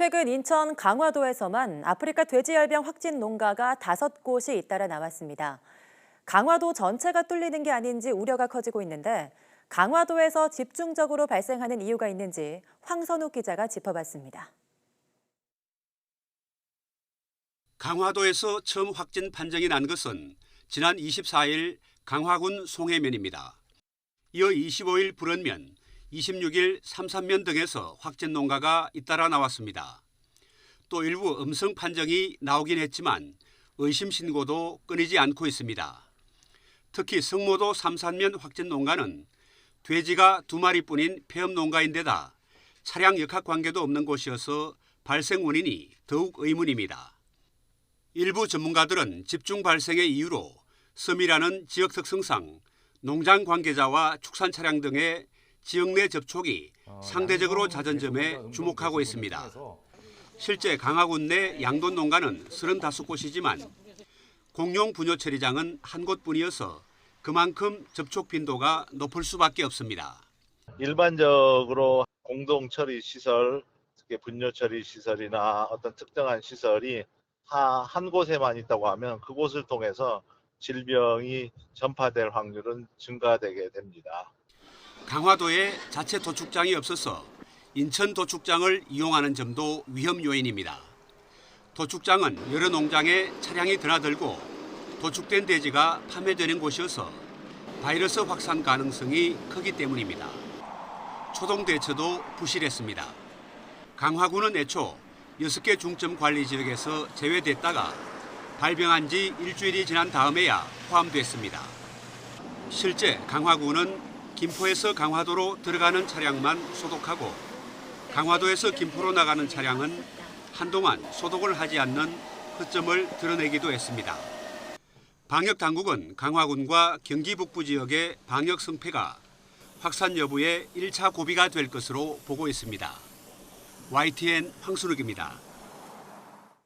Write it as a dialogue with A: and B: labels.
A: 최근 인천 강화도에서만 아프리카 돼지열병 확진 농가가 다섯 곳이 잇따라 나왔습니다. 강화도 전체가 뚫리는 게 아닌지 우려가 커지고 있는데 강화도에서 집중적으로 발생하는 이유가 있는지 황선욱 기자가 짚어봤습니다.
B: 강화도에서 처음 확진 판정이 난 것은 지난 24일 강화군 송해면입니다. 이어 25일 불원면, 26일 삼산면 등에서 확진 농가가 잇따라 나왔습니다. 또 일부 음성 판정이 나오긴 했지만 의심 신고도 끊이지 않고 있습니다. 특히 성모도 삼산면 확진 농가는 돼지가 두 마리뿐인 폐업 농가인데다 차량 역학 관계도 없는 곳이어서 발생 원인이 더욱 의문입니다. 일부 전문가들은 집중 발생의 이유로 섬이라는 지역 특성상 농장 관계자와 축산 차량 등의 지역 내 접촉이 상대적으로 잦은 점에 주목하고 있습니다. 실제 강화군 내 양돈 농가는 35곳이지만 공용 분뇨 처리장은 한 곳뿐이어서 그만큼 접촉 빈도가 높을 수밖에 없습니다.
C: 일반적으로 공동 처리 시설, 특히 분뇨 처리 시설이나 어떤 특정한 시설이 하- 한 곳에만 있다고 하면 그곳을 통해서 질병이 전파될 확률은 증가되게 됩니다.
B: 강화도에 자체 도축장이 없어서 인천 도축장을 이용하는 점도 위험 요인입니다. 도축장은 여러 농장에 차량이 드나들고 도축된 돼지가 판매되는 곳이어서 바이러스 확산 가능성이 크기 때문입니다. 초동 대처도 부실했습니다. 강화군은 애초 6개 중점 관리 지역에서 제외됐다가 발병한 지 일주일이 지난 다음에야 포함됐습니다. 실제 강화군은 김포에서 강화도로 들어가는 차량만 소독하고 강화도에서 김포로 나가는 차량은 한동안 소독을 하지 않는 허점을 드러내기도 했습니다. 방역 당국은 강화군과 경기 북부 지역의 방역 승패가 확산 여부의 1차 고비가 될 것으로 보고 있습니다. YTN 황순욱입니다.